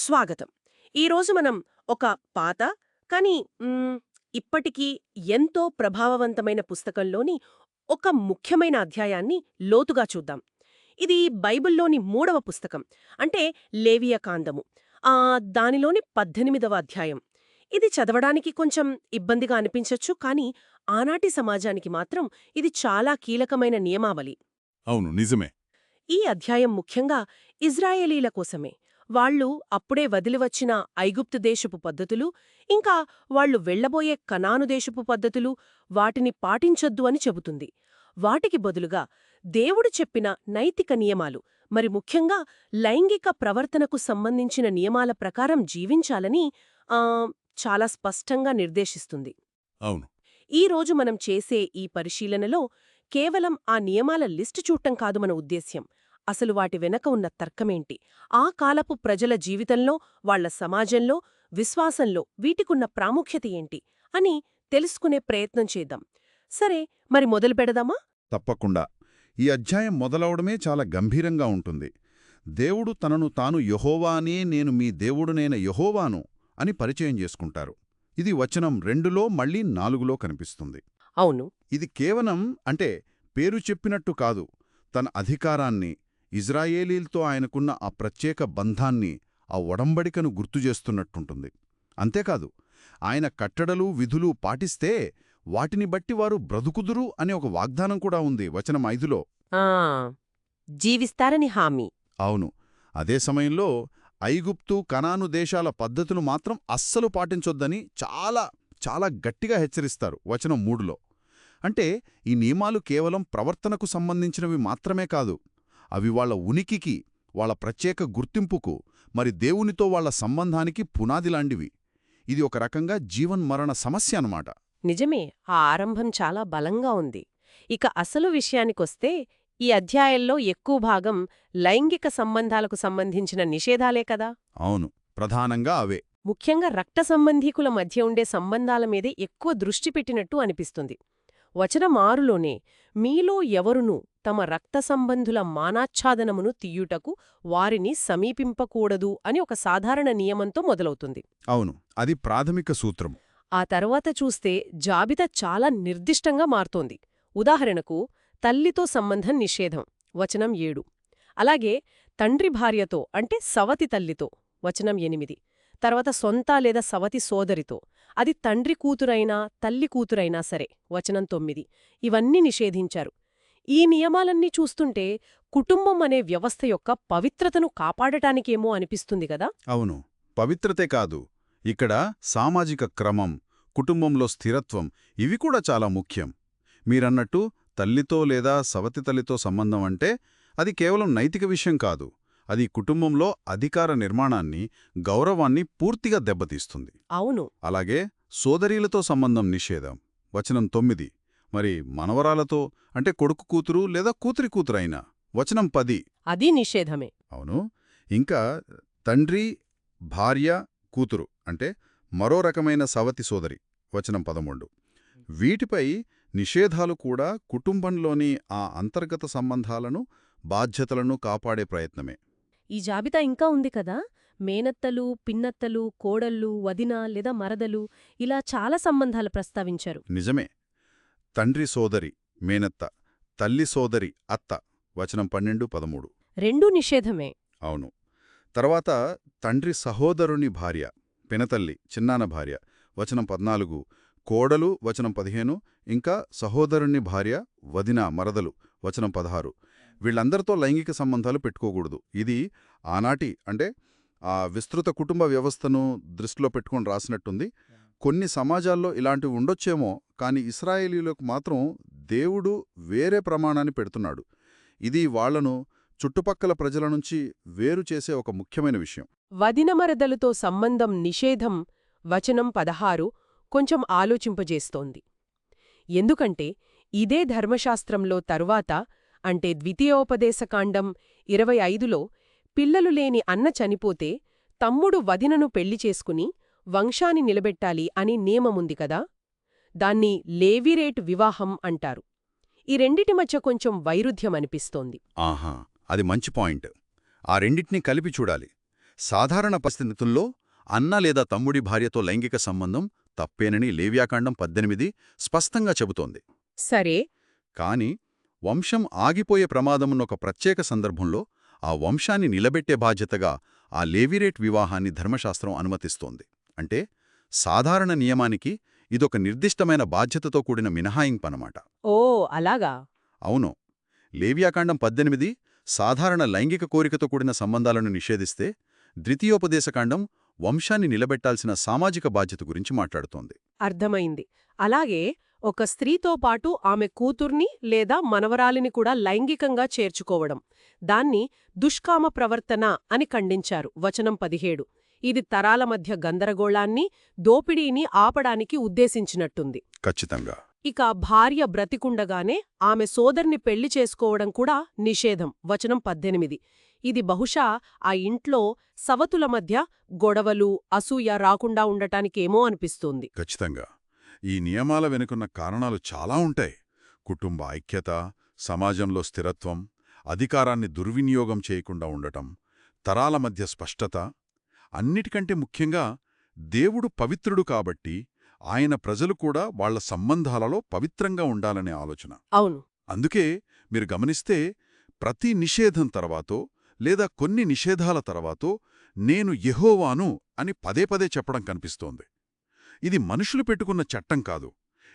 స్వాగతం. ఈరోజు మనం ఒక పాత కానీ ఇప్పటికీ ఎంతో ప్రభావవంతమైన పుస్తకంలోని ఒక ముఖ్యమైన అధ్యాయాన్ని లోతుగా చూద్దాం. ఇది బైబిల్లోని మూడవ పుస్తకం. అంటే లేవియ కాండము. ఆ దానిలోని పద్దెనిమిదవ అధ్యాయం. ఇది చదవడానికి కొంచెం ఇబ్బందిగా అనిపించొచ్చు కానీ ఆనాటి సమాజానికి మాత్రం ఇది చాలా కీలకమైన నియమావళి. అవును నిజమే. ఈ అధ్యాయం ముఖ్యంగా ఇజ్రాయేలీల కోసమే. వాళ్ళు అప్పుడే వదిలివచ్చిన ఐగుప్తు దేశపు పద్ధతులు ఇంకా వాళ్ళు వెళ్ళబోయే కనాను దేశపు పద్ధతులు వాటిని పాటించొద్దు అని చెబుతుంది. వాటికి బదులుగా దేవుడు చెప్పిన నైతిక నియమాలు మరి ముఖ్యంగా లైంగిక ప్రవర్తనకు సంబంధించిన నియమాల ప్రకారం జీవించాలని ఆ, చాలా స్పష్టంగా నిర్దేశిస్తుంది. అవును. ఈ రోజు మనం చేసే ఈ పరిశీలనలో కేవలం ఆ నియమాల లిస్టు చూడటం కాదు మన ఉద్దేశ్యం. అసలు వాటి వెనక ఉన్న తర్కమేంటి? ఆ కాలపు ప్రజల జీవితంలో వాళ్ళ సమాజంలో విశ్వాసంలో వీటికున్న ప్రాముఖ్యత ఏంటి? అని తెలుసుకునే ప్రయత్నం చేద్దాం. సరే మరి మొదలు పెడదామా? తప్పకుండా. ఈ అధ్యాయం మొదలవడమే చాలా గంభీరంగా ఉంటుంది. దేవుడు తనను తాను యహోవానే నేను మీ దేవుడునైన యహోవాను అని పరిచయం చేసుకుంటారు. ఇది వచనం రెండులో మళ్ళీ నాలుగులో కనిపిస్తుంది. అవును. ఇది కేవలం అంటే పేరు చెప్పినట్టు కాదు తన అధికారాన్ని ఇజ్రాయేలీలతో ఆయనకున్న ఆ ప్రత్యేక బంధాన్ని ఆ ఒడంబడికను గుర్తుచేస్తున్నట్టుంటుంది అంతేకాదు ఆయన కట్టడలు విధులు పాటిస్తే వాటిని బట్టి వారు బ్రతుకుదురు అనే ఒక వాగ్దానం కూడా ఉంది వచనం ఐదులో. జీవిస్తారని హామీ. అవును. అదే సమయంలో ఐగుప్తు కనాను దేశాల పద్ధతులు మాత్రం అస్సలు పాటించొద్దని చాలా చాలా గట్టిగా హెచ్చరిస్తారు వచనం మూడులో. అంటే ఈ నియమాలు కేవలం ప్రవర్తనకు సంబంధించినవి మాత్రమే కాదు అవి వాళ్ళ ఉనికికి వాళ్ళ ప్రత్యేక గుర్తింపుకు మరి దేవునితో వాళ్ళ సంబంధానికి పునాదిలాంటివి ఇది ఒక రకంగా జీవన్మరణ సమస్య అన్నమాట. నిజమే ఆ ఆరంభం చాలా బలంగా ఉంది. ఇక అసలు విషయానికొస్తే ఈ అధ్యాయంలో ఎక్కువ భాగం లైంగిక సంబంధాలకు సంబంధించిన నిషేధాలే కదా? అవును ప్రధానంగా అవే. ముఖ్యంగా రక్త సంబంధీకుల మధ్య ఉండే సంబంధాల మీదే ఎక్కువ దృష్టి పెట్టినట్టు అనిపిస్తుంది. వచనం ఆరులోనే మీలో ఎవరునూ తమ రక్త సంబంధుల మానాచ్ఛాదనమును తీయుటకు వారిని సమీపింపకూడదు అని ఒక సాధారణ నియమంతో మొదలవుతుంది. అవును అది ప్రాథమిక సూత్రం ఆ తర్వాత చూస్తే జాబితా చాలా నిర్దిష్టంగా మారుతోంది. ఉదాహరణకు తల్లితో సంబంధం నిషేధం వచనం ఏడు. అలాగే తండ్రి భార్యతో అంటే సవతి తల్లితో వచనం ఎనిమిది. తర్వాత సొంత లేదా సవతి సోదరితో అది తండ్రి కూతురైనా తల్లి కూతురైనా సరే వచనం తొమ్మిది. ఇవన్నీ నిషేధించారు. ఈ నియమాలన్నీ చూస్తుంటే కుటుంబం అనే వ్యవస్థ యొక్క పవిత్రతను కాపాడటానికేమో అనిపిస్తుంది కదా? అవును. పవిత్రతే కాదు. ఇక్కడ సామాజిక క్రమం కుటుంబంలో స్థిరత్వం ఇవి కూడా చాలా ముఖ్యం. మీరన్నట్టు తల్లితో లేదా సవతి తల్లితో సంబంధం అంటే అది కేవలం నైతిక విషయం కాదు. అది కుటుంబంలో అధికార నిర్మాణాన్ని గౌరవాన్ని పూర్తిగా దెబ్బతీస్తుంది. అవును. అలాగే సోదరీలతో సంబంధం నిషేధం. వచనం తొమ్మిది. మరి మనవరాలతో అంటే కొడుకు కూతురు లేదా కూతురి కూతురైనా? వచనం పది. అది నిషేధమే. అవును. ఇంకా తండ్రి భార్య కూతురు అంటే మరో రకమైన సవతి సోదరి వచనం పదమూడు. వీటిపై నిషేధాలు కూడా కుటుంబంలోని ఆ అంతర్గత సంబంధాలను బాధ్యతలను కాపాడే ప్రయత్నమే. ఈ జాబితా ఇంకా ఉంది కదా? మేనత్తలు పిన్నత్తలు కోడళ్ళు వదిన లేదా మరదలు ఇలా చాలా సంబంధాలు ప్రస్తావించారు. నిజమే. తండ్రి సోదరి మేనత్త తల్లి సోదరి అత్త. వచనం పన్నెండు పదమూడు. రెండూ నిషేధమే. అవును. తర్వాత తండ్రి సహోదరుని భార్య పినతల్లి చిన్నాన భార్య. వచనం పద్నాలుగు కోడలు వచనం పదిహేను ఇంకా సహోదరుని భార్య వదిన మరదలు. వచనం పదహారు. వీళ్ళందరితో లైంగిక సంబంధాలు పెట్టుకోకూడదు. ఇది ఆనాటి అంటే ఆ విస్తృత కుటుంబ వ్యవస్థను దృష్టిలో పెట్టుకొని రాసినట్టుంది. కొన్ని సమాజాల్లో ఇలాంటివి ఉండొచ్చేమో కానీ ఇస్రాయేలీలకు మాత్రం దేవుడు వేరే ప్రమాణాన్ని పెడుతున్నాడు. ఇది వాళ్ళను చుట్టుపక్కల ప్రజల నుంచి వేరు చేసే ఒక ముఖ్యమైన విషయం. వదినమరదలతో సంబంధం నిషేధం వచనం పదహారు కొంచెం ఆలోచింపజేస్తోంది. ఎందుకంటే ఇదే ధర్మశాస్త్రంలో తరువాత అంటే ద్వితీయోపదేశకాండం ఇరవై ఐదులో పిల్లలు లేని అన్న చనిపోతే తమ్ముడు వదినను పెళ్ళి చేసుకుని వంశాన్ని నిలబెట్టాలి అని నియమముంది కదా? దాన్ని లేవిరేట్ వివాహం అంటారు. ఈ రెండిటి మధ్య కొంచెం వైరుధ్యమనిపిస్తోంది ఆహా అది మంచి పాయింట్. ఆ రెండింటినీ కలిపి చూడాలి. సాధారణ పరిస్థితుల్లో అన్న లేదా తమ్ముడి భార్యతో లైంగిక సంబంధం తప్పేనని లేవ్యాకాండం పద్దెనిమిది స్పష్టంగా చెబుతోంది. సరే. కాని వంశం ఆగిపోయే ప్రమాదమున్న ఒక ప్రత్యేక సందర్భంలో ఆ వంశాన్ని నిలబెట్టే బాధ్యతగా ఆ లేవిరేట్ వివాహాన్ని ధర్మశాస్త్రం అనుమతిస్తోంది. అంటే సాధారణ నియమానికి ఇదొక నిర్దిష్టమైన బాధ్యతతో కూడిన మినహాయింపనమాట. ఓ అలాగా? అవును. లేవ్యాకాండం పద్దెనిమిది సాధారణ లైంగిక కోరికతో కూడిన సంబంధాలను నిషేధిస్తే ద్వితీయోపదేశకాండం వంశాన్ని నిలబెట్టాల్సిన సామాజిక బాధ్యత గురించి మాట్లాడుతోంది. అర్థమైంది. అలాగే ఒక స్త్రీతో పాటు ఆమె కూతుర్ని లేదా మనవరాలిని కూడా లైంగికంగా చేర్చుకోవడం. దాన్ని దుష్కామ ప్రవర్తన అని ఖండించారు. వచనం పదిహేడు. ఇది తరాల మధ్య గందరగోళాన్ని దోపిడీని ఆపడానికి ఉద్దేశించినట్టుంది. ఖచ్చితంగా. ఇక భార్య బ్రతికుండగానే ఆమె సోదర్ని పెళ్ళి చేసుకోవడం కూడా నిషేధం. వచనం పద్దెనిమిది. ఇది బహుశా ఆ ఇంట్లో సవతుల మధ్య గొడవలు అసూయ రాకుండా ఉండటానికేమో అనిపిస్తుంది. ఖచ్చితంగా. ఈ నియమాల వెనుకున్న కారణాలు చాలా ఉంటాయి. కుటుంబ ఐక్యత సమాజంలో స్థిరత్వం అధికారాన్ని దుర్వినియోగం చేయకుండా ఉండటం తరాల మధ్య స్పష్టత అన్నిటికంటే ముఖ్యంగా దేవుడు పవిత్రుడు కాబట్టి ఆయన ప్రజలు కూడా వాళ్ళ సంబంధాలలో పవిత్రంగా ఉండాలనే ఆలోచన. అవును. అందుకే మీరు గమనిస్తే ప్రతి నిషేధం తర్వాతో లేదా కొన్ని నిషేధాల తర్వాతో నేను యెహోవాను అని పదే పదే చెప్పడం కనిపిస్తోంది. ఇది మనుషులు పెట్టుకున్న చట్టం కాదు.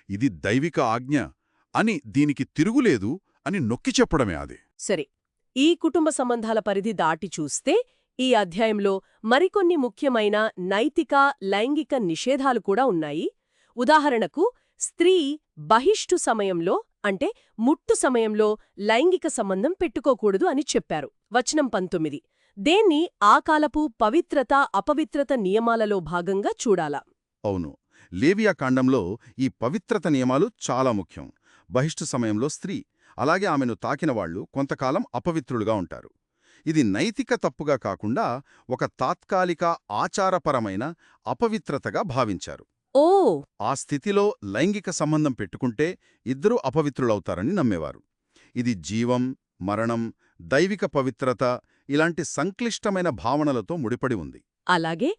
ఇది దైవిక ఆజ్ఞ అని దీనికి తిరుగులేదు అని నొక్కి చెప్పడమే అది. సరే. ఈ కుటుంబ సంబంధాల పరిధి దాటి చూస్తే ఈ అధ్యాయంలో మరికొన్ని ముఖ్యమైన నైతిక లైంగిక నిషేధాలు కూడా ఉన్నాయి. ఉదాహరణకు స్త్రీ బహిష్టు సమయంలో అంటే ముట్టు సమయంలో లైంగిక సంబంధం పెట్టుకోకూడదు అని చెప్పారు. వచనం పంతొమ్మిది. దేన్ని ఆ కాలపు పవిత్రత అపవిత్రత నియమాలలో భాగంగా చూడాలా? అవును. లేవియా కాండంలో ఈ పవిత్రత నియమాలు చాలా ముఖ్యం. బహిష్టు సమయంలో స్త్రీ అలాగే ఆమెను తాకిన వాళ్ళు కొంతకాలం అపవిత్రులుగా ఉంటారు. ఇది నైతిక తప్పుగా కాకుండా ఒక తాత్కాలిక ఆచారపరమైన అపవిత్రతగా భావించారు. ఓ! ఆ స్థితిలో లైంగిక సంబంధం పెట్టుకుంటే ఇద్దరూ అపవిత్రులవుతారని నమ్మేవారు. ఇది జీవం మరణం దైవిక పవిత్రత ఇలాంటి సంక్లిష్టమైన భావనలతో ముడిపడి ఉంది. అలాగే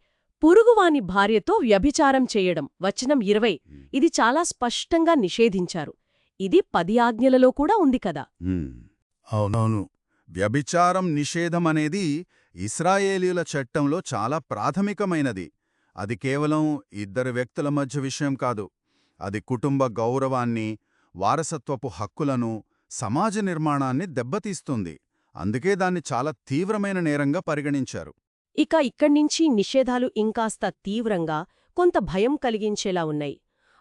పురుగువాని భార్యతో వ్యభిచారం చేయడం వచనం ఇరవై ఇది చాలా స్పష్టంగా నిషేధించారు. ఇది పది ఆజ్ఞలలో కూడా ఉంది కదా. అవునవును. వ్యభిచారం నిషేధం అనేది ఇస్రాయేలీయుల చట్టంలో చాలా ప్రాథమికమైనది. అది కేవలం ఇద్దరు వ్యక్తుల మధ్య విషయం కాదు. అది కుటుంబ గౌరవాన్ని వారసత్వపు హక్కులను సమాజ నిర్మాణాన్ని దెబ్బతీస్తుంది. అందుకే దాన్ని చాలా తీవ్రమైన నేరంగా పరిగణించారు. ఇక ఇక్కడ్నించి నిషేధాలు ఇంకాస్త తీవ్రంగా కొంత భయం కలిగించేలా ఉన్నాయి.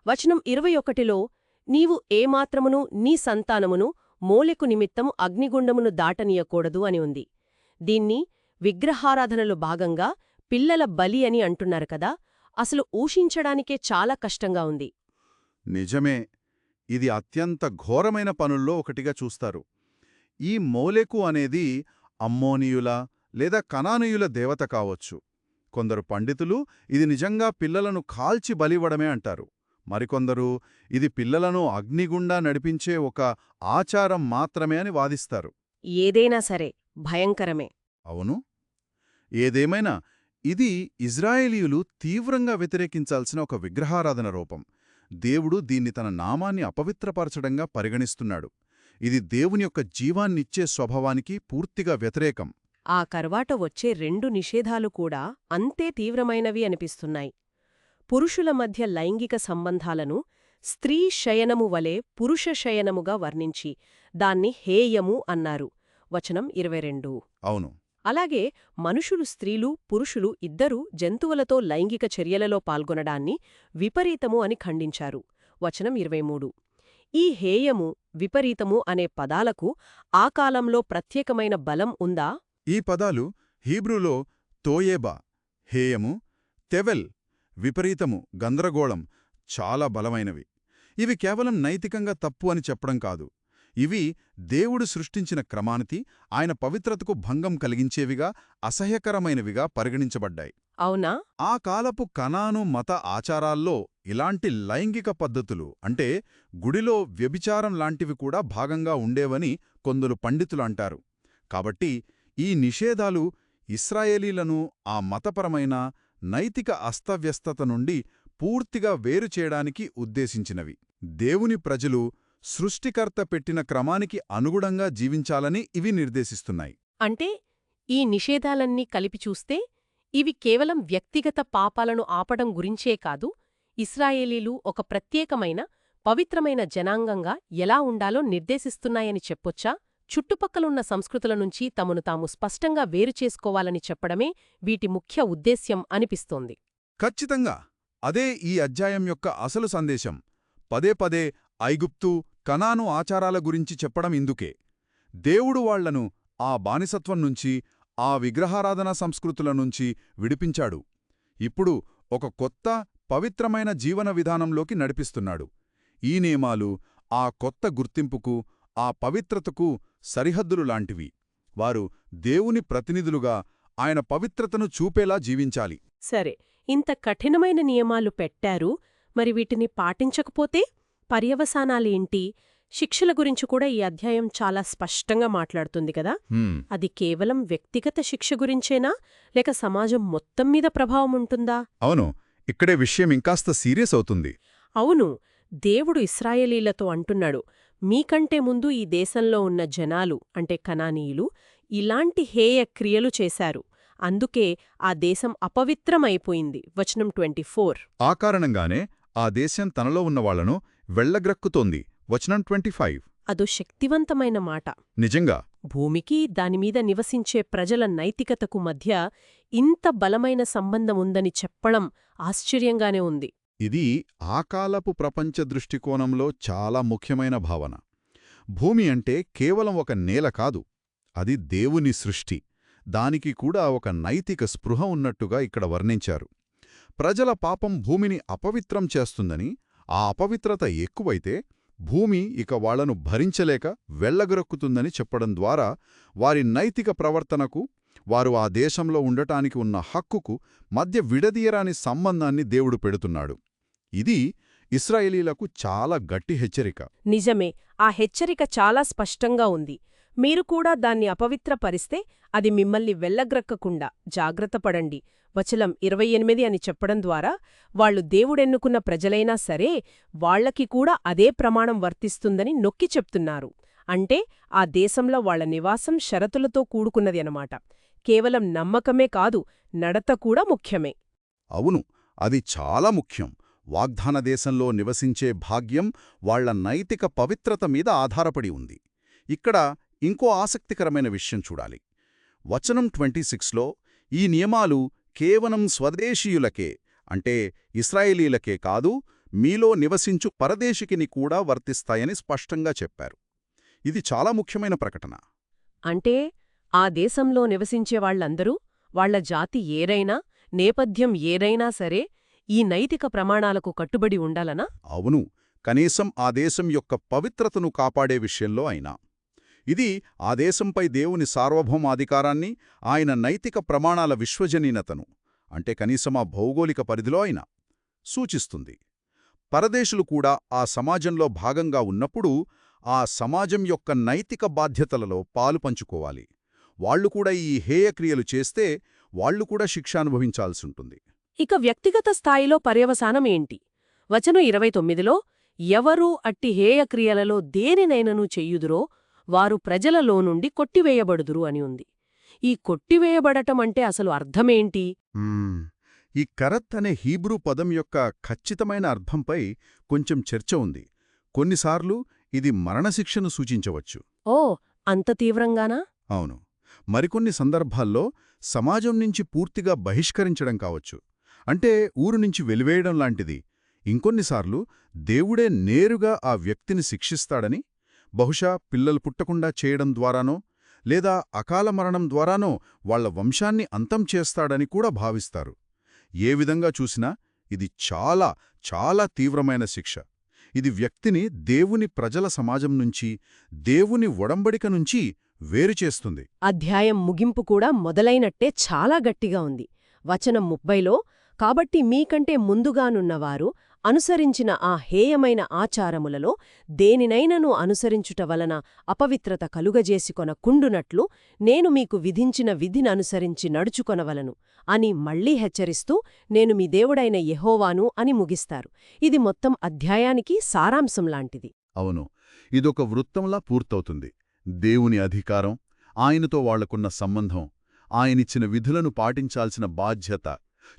వచనం ఇరవై ఒకటిలో నీవు ఏమాత్రమును నీ సంతానమును మోలెకు నిమిత్తం అగ్నిగుండమును దాటనీయకూడదు అని ఉంది. దీన్ని విగ్రహారాధనలో భాగంగా పిల్లల బలి అని అంటున్నారు కదా అసలు ఊషించడానికే చాలా కష్టంగా ఉంది. నిజమే ఇది అత్యంత ఘోరమైన పనుల్లో ఒకటిగా చూస్తారు. ఈ మోలెకు అనేది అమ్మోనియుల లేదా కనానీయుల దేవత కావచ్చు. కొందరు పండితులు ఇది నిజంగా పిల్లలను కాల్చి బలివ్వడమే అంటారు. మరికొందరు ఇది పిల్లలను అగ్నిగుండా నడిపించే ఒక ఆచారం మాత్రమే అని వాదిస్తారు. ఏదైనా సరే భయంకరమే. అవును. ఏదేమైనా ఇది ఇజ్రాయేలీయులు తీవ్రంగా వ్యతిరేకించాల్సిన ఒక విగ్రహారాధన రూపం. దేవుడు దీన్ని తన నామాన్ని అపవిత్రపరచడంగా పరిగణిస్తున్నాడు. ఇది దేవుని యొక్క జీవాన్నిచ్చే స్వభావానికి పూర్తిగా వ్యతిరేకం. ఆ కర్వాట వచ్చే రెండు నిషేధాలు కూడా అంతే తీవ్రమైనవి అనిపిస్తున్నాయి. పురుషుల మధ్య లైంగిక సంబంధాలను స్త్రీ శయనము వలె పురుష శయనముగా వర్ణించి దాన్ని హేయము అన్నారు. వచనం ఇరవై రెండు. అవును. అలాగే మనుషులు స్త్రీలు పురుషులు ఇద్దరూ జంతువులతో లైంగిక చర్యలలో పాల్గొనడాన్ని విపరీతము అని ఖండించారు. వచనం ఇరవై ఈ హేయము విపరీతము అనే పదాలకు ఆ కాలంలో ప్రత్యేకమైన బలం ఉందా? ఈ పదాలు హీబ్రూలో తోయేబా హేయము తెవెల్ విపరీతము గందరగోళం చాలా బలమైనవి. ఇవి కేవలం నైతికంగా తప్పు అని చెప్పడం కాదు. ఇవి దేవుడు సృష్టించిన క్రమానికి ఆయన పవిత్రతకు భంగం కలిగించేవిగా అసహ్యకరమైనవిగా పరిగణించబడ్డాయి. అవునా? ఆ కాలపు కనాను మత ఆచారాల్లో ఇలాంటి లైంగిక పద్ధతులు అంటే గుడిలో వ్యభిచారం లాంటివి కూడా భాగంగా ఉండేవని కొందరు పండితులు అంటారు. కాబట్టి ఈ నిషేధాలు ఇస్రాయేలీలను ఆ మతపరమైన నైతిక అస్తవ్యస్తత నుండి పూర్తిగా వేరు చేయడానికి ఉద్దేశించినవి. దేవుని ప్రజలు సృష్టికర్త పెట్టిన క్రమానికి అనుగుణంగా జీవించాలని ఇవి నిర్దేశిస్తున్నాయి. అంటే ఈ నిషేధాలన్నీ కలిపి చూస్తే ఇవి కేవలం వ్యక్తిగత పాపాలను ఆపడం గురించే కాదు ఇస్రాయేలీలు ఒక ప్రత్యేకమైన పవిత్రమైన జనాంగంగా ఎలా ఉండాలో నిర్దేశిస్తున్నాయని చెప్పొచ్చా? చుట్టుపక్కలున్న సంస్కృతుల నుంచి తమను తాము స్పష్టంగా వేరు చేసుకోవాలని చెప్పడమే వీటి ముఖ్య ఉద్దేశ్యం అనిపిస్తోంది. ఖచ్చితంగా. అదే ఈ అధ్యాయం యొక్క అసలు సందేశం. పదే పదే ఐగుప్తు కనాను ఆచారాల గురించి చెప్పడం ఇందుకే. దేవుడు వాళ్ళను ఆ బానిసత్వం నుంచి ఆ విగ్రహారాధన సంస్కృతుల నుంచి విడిపించాడు. ఇప్పుడు ఒక కొత్త పవిత్రమైన జీవన విధానంలోకి నడిపిస్తున్నాడు. ఈ నియమాలు ఆ కొత్త గుర్తింపుకు ఆ పవిత్రతకు సరిహద్దులు లాంటివి. వారు దేవుని ప్రతినిధులుగా ఆయన పవిత్రతను చూపేలా జీవించాలి. సరే ఇంత కఠినమైన నియమాలు పెట్టారు మరి వీటిని పాటించకపోతే పర్యవసానాలేంటి? శిక్షల గురించి కూడా ఈ అధ్యాయం చాలా స్పష్టంగా మాట్లాడుతుంది కదా. అది కేవలం వ్యక్తిగత శిక్ష గురించేనా? లేక సమాజం మొత్తం మీద ప్రభావం ఉంటుందా? అవును ఇక్కడే విషయం ఇంకాస్త సీరియస్ అవుతుంది. అవును దేవుడు ఇస్రాయేలీలతో అంటున్నాడు మీకంటే ముందు ఈ దేశంలో ఉన్న జనాలు అంటే కనానీయులు ఇలాంటి హేయ క్రియలు చేశారు. అందుకే ఆ దేశం అపవిత్రమైపోయింది. వచనం ట్వంటీ ఫోర్. ఆ కారణంగానే ఆ దేశం తనలో ఉన్నవాళ్ళను వెళ్ళగ్రక్కుతోంది. వచనం ట్వంటీ ఫైవ్. అదో శక్తివంతమైన మాట. నిజంగా? భూమికి దానిమీద నివసించే ప్రజల నైతికతకు మధ్య ఇంత బలమైన సంబంధం ఉందని చెప్పడం ఆశ్చర్యంగానే ఉంది. ఇది ఆ కాలపు ప్రపంచ దృష్టికోణంలో చాలా ముఖ్యమైన భావన. భూమి అంటే కేవలం ఒక నేల కాదు అది దేవుని సృష్టి. దానికి కూడా ఒక నైతిక స్పృహ ఉన్నట్టుగా ఇక్కడ వర్ణించారు. ప్రజల పాపం భూమిని అపవిత్రం చేస్తుందని ఆ అపవిత్రత ఎక్కువైతే భూమి ఇక వాళ్ళను భరించలేక వెళ్ళగరక్కుతుందని చెప్పడం ద్వారా వారి నైతిక ప్రవర్తనకు వారు ఆ దేశంలో ఉండటానికి ఉన్న హక్కుకు మధ్య విడదీయరాని సంబంధాన్ని దేవుడు పెడుతున్నాడు. ఇది ఇస్రాయేలీలకు చాలా గట్టి హెచ్చరిక. నిజమే ఆ హెచ్చరిక చాలా స్పష్టంగా ఉంది. మీరు కూడా దాన్ని అపవిత్రపరిస్తే అది మిమ్మల్ని వెళ్ళగ్రక్కకుండా జాగ్రత్తపడండి వచలం ఇరవై ఎనిమిది అని చెప్పడం ద్వారా వాళ్ళు దేవుడెన్నుకున్న ప్రజలైనా సరే వాళ్ళకి కూడా అదే ప్రమాణం వర్తిస్తుందని నొక్కి చెప్తున్నారు. అంటే ఆ దేశంలో వాళ్ళ నివాసం షరతులతో కూడుకున్నది అనమాట కేవలం నమ్మకమే కాదు నడత కూడా ముఖ్యమే. అవును అది చాలా ముఖ్యం. వాగ్దాన దేశంలో నివసించే భాగ్యం వాళ్ళ నైతిక పవిత్రత మీద ఆధారపడి ఉంది. ఇక్కడ ఇంకో ఆసక్తికరమైన విషయం చూడాలి. వచనం ట్వంటీ సిక్స్లో ఈ నియమాలు కేవలం స్వదేశీయులకే అంటే ఇస్రాయేలీలకే కాదు మీలో నివసించు పరదేశికిని కూడా వర్తిస్తాయని స్పష్టంగా చెప్పారు. ఇది చాలా ముఖ్యమైన ప్రకటన. అంటే ఆ దేశంలో నివసించేవాళ్ళందరూ వాళ్ళ జాతి ఏరైనా నేపథ్యం ఏరైనా సరే ఈ నైతిక ప్రమాణాలకు కట్టుబడి ఉండాలనా? అవును. కనీసం ఆ దేశం యొక్క పవిత్రతను కాపాడే విషయంలో అయినా. ఇది ఆ దేశంపై దేవుని సార్వభౌమాధికారాన్ని ఆయన నైతిక ప్రమాణాల విశ్వజనీనతను అంటే కనీసం ఆ భౌగోళిక పరిధిలో అయినా సూచిస్తుంది. పరదేశులు కూడా ఆ సమాజంలో భాగంగా ఉన్నప్పుడు ఆ సమాజం యొక్క నైతిక బాధ్యతలలో పాలు పంచుకోవాలి. వాళ్ళు కూడా ఈ హేయక్రియలు చేస్తే వాళ్ళు కూడా శిక్ష అనుభవించాల్సుంటుంది. ఇక వ్యక్తిగత స్థాయిలో పర్యవసానం ఏంటి? వచనం ఇరవై తొమ్మిదిలో ఎవరూ అట్టి హేయక్రియలలో దేనినైనను చెయ్యుదురో వారు ప్రజలలో నుండి కొట్టివేయబడుదురు అని ఉంది. ఈ కొట్టివేయబడటం అంటే అసలు అర్థమేంటి. ఈ కరత్ అనే హీబ్రూ పదం యొక్క ఖచ్చితమైన అర్థంపై కొంచెం చర్చ ఉంది. కొన్నిసార్లు ఇది మరణశిక్షను సూచించవచ్చు. ఓ అంత తీవ్రంగానా? అవును. మరికొన్ని సందర్భాల్లో సమాజం నుంచి పూర్తిగా బహిష్కరించడం కావచ్చు. అంటే ఊరు నుంచి వెలివేయడం లాంటిది. ఇంకొన్నిసార్లు దేవుడే నేరుగా ఆ వ్యక్తిని శిక్షిస్తాడని బహుశా పిల్లలు పుట్టకుండా చేయడం ద్వారానో లేదా అకాల మరణం ద్వారానో వాళ్ళ వంశాన్ని అంతం చేస్తాడని కూడా భావిస్తారు. ఏ విధంగా చూసినా ఇది చాలా చాలా తీవ్రమైన శిక్ష. ఇది వ్యక్తిని దేవుని ప్రజల సమాజం నుంచి దేవుని ఒడంబడిక నుంచి వేరు చేస్తుంది. అధ్యాయం ముగింపు కూడా మొదలైనట్టే చాలా గట్టిగా ఉంది. వచనం ముప్పైలో కాబట్టి మీకంటే ముందుగానున్నవారు అనుసరించిన ఆ హేయమైన ఆచారములలో దేనినైనను అనుసరించుట వలన అపవిత్రత కలుగజేసికొన కుండునట్లు నేను మీకు విధించిన విధిననుసరించి నడుచుకొనవలను అని మళ్ళీ హెచ్చరిస్తూ నేను మీ దేవుడైన యెహోవాను అని ముగిస్తారు. ఇది మొత్తం అధ్యాయానికి సారాంశం లాంటిది. అవును. ఇదొక వృత్తంలా పూర్తవుతుంది. దేవుని అధికారం ఆయనతో వాళ్ళకున్న సంబంధం ఆయనిచ్చిన విధులను పాటించాల్సిన బాధ్యత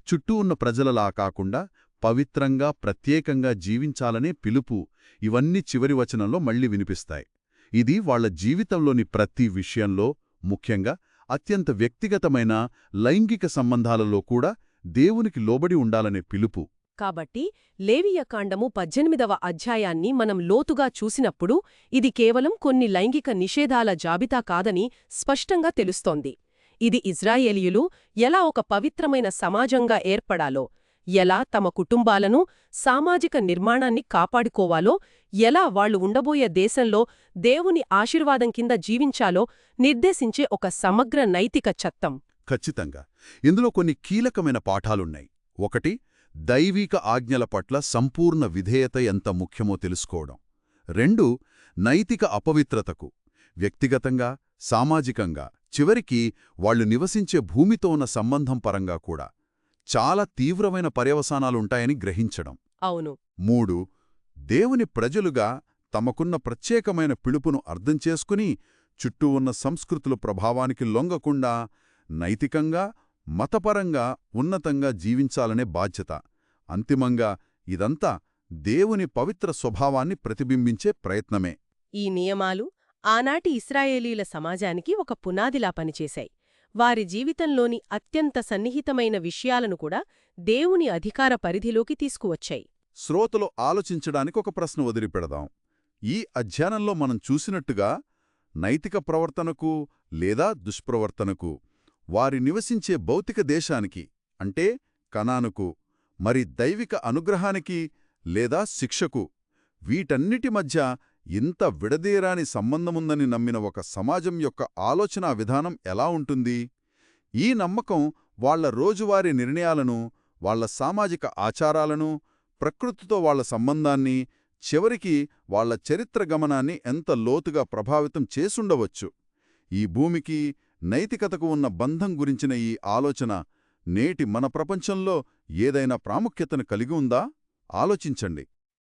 చుట్టూ ఉన్న ప్రజలలా కాకుండా పవిత్రంగా ప్రత్యేకంగా జీవించాలనే పిలుపు ఇవన్నీ చివరి వచనంలో మళ్ళీ వినిపిస్తాయి. ఇది వాళ్ళ జీవితంలోని ప్రతి విషయంలో ముఖ్యంగా అత్యంత వ్యక్తిగతమైన లైంగిక సంబంధాలలో కూడా దేవునికి లోబడి ఉండాలనే పిలుపు. కాబట్టి లేవియకాండము పద్దెనిమిదవ అధ్యాయాన్ని మనం లోతుగా చూసినప్పుడు ఇది కేవలం కొన్ని లైంగిక నిషేధాల జాబితా కాదని స్పష్టంగా తెలుస్తోంది. ఇది ఇజ్రాయేలీయులు ఎలా ఒక పవిత్రమైన సమాజంగా ఏర్పడాలో ఎలా తమ కుటుంబాలను సామాజిక నిర్మాణాన్ని కాపాడుకోవాలో ఎలా వాళ్ళు ఉండబోయే దేశంలో దేవుని ఆశీర్వాదం కింద జీవించాలో నిర్దేశించే ఒక సమగ్ర నైతిక చట్టం. ఖచ్చితంగా. ఇందులో కొన్ని కీలకమైన పాఠాలున్నాయి. ఒకటి దైవిక ఆజ్ఞల పట్ల సంపూర్ణ విధేయత ఎంత ముఖ్యమో తెలుసుకోవడం. రెండు నైతిక అపవిత్రతకు. వ్యక్తిగతంగా సామాజికంగా చివరికి వాళ్ళు నివసించే భూమితో ఉన్న సంబంధం పరంగా కూడా. చాలా తీవ్రమైన పర్యవసానాలుంటాయని గ్రహించడం. అవును. మూడు దేవుని ప్రజలుగా తమకున్న ప్రత్యేకమైన పిలుపును అర్థం చేసుకుని చుట్టూ ఉన్న సంస్కృతుల ప్రభావానికి లొంగకుండా నైతికంగా మతపరంగా ఉన్నతంగా జీవించాలనే బాధ్యత. అంతిమంగా ఇదంతా దేవుని పవిత్ర స్వభావాన్ని ప్రతిబింబించే ప్రయత్నమే. ఈ నియమాలు ఆనాటి ఇస్రాయేలీల సమాజానికి ఒక పునాదిలా పనిచేశాయి. వారి జీవితంలోని అత్యంత సన్నిహితమైన విషయాలను కూడా దేవుని అధికార పరిధిలోకి తీసుకువచ్చాయి. శ్రోతలు ఆలోచించడానికి ఒక ప్రశ్న వదిలిపెడదాం. ఈ అధ్యయనంలో మనం చూసినట్టుగా నైతిక ప్రవర్తనకు లేదా దుష్ప్రవర్తనకు వారి నివసించే భౌతిక దేశానికి అంటే కణానుకు మరి దైవిక అనుగ్రహానికి లేదా శిక్షకు వీటన్నిటి మధ్య ఇంత విడదీరాని సంబంధముందని నమ్మిన ఒక సమాజం యొక్క ఆలోచనా విధానం ఎలా ఉంటుంది? ఈ నమ్మకం వాళ్ళ రోజువారీ నిర్ణయాలను వాళ్ళ సామాజిక ఆచారాలను ప్రకృతితో వాళ్ళ సంబంధాన్ని చివరికి వాళ్ళ చరిత్ర గమనాన్ని ఎంత లోతుగా ప్రభావితం చేసుండవచ్చు? ఈ భూమికి నైతికతకు ఉన్న బంధం గురించిన ఈ ఆలోచన నేటి మన ప్రపంచంలో ఏదైనా ప్రాముఖ్యతను కలిగి ఉందా? ఆలోచించండి.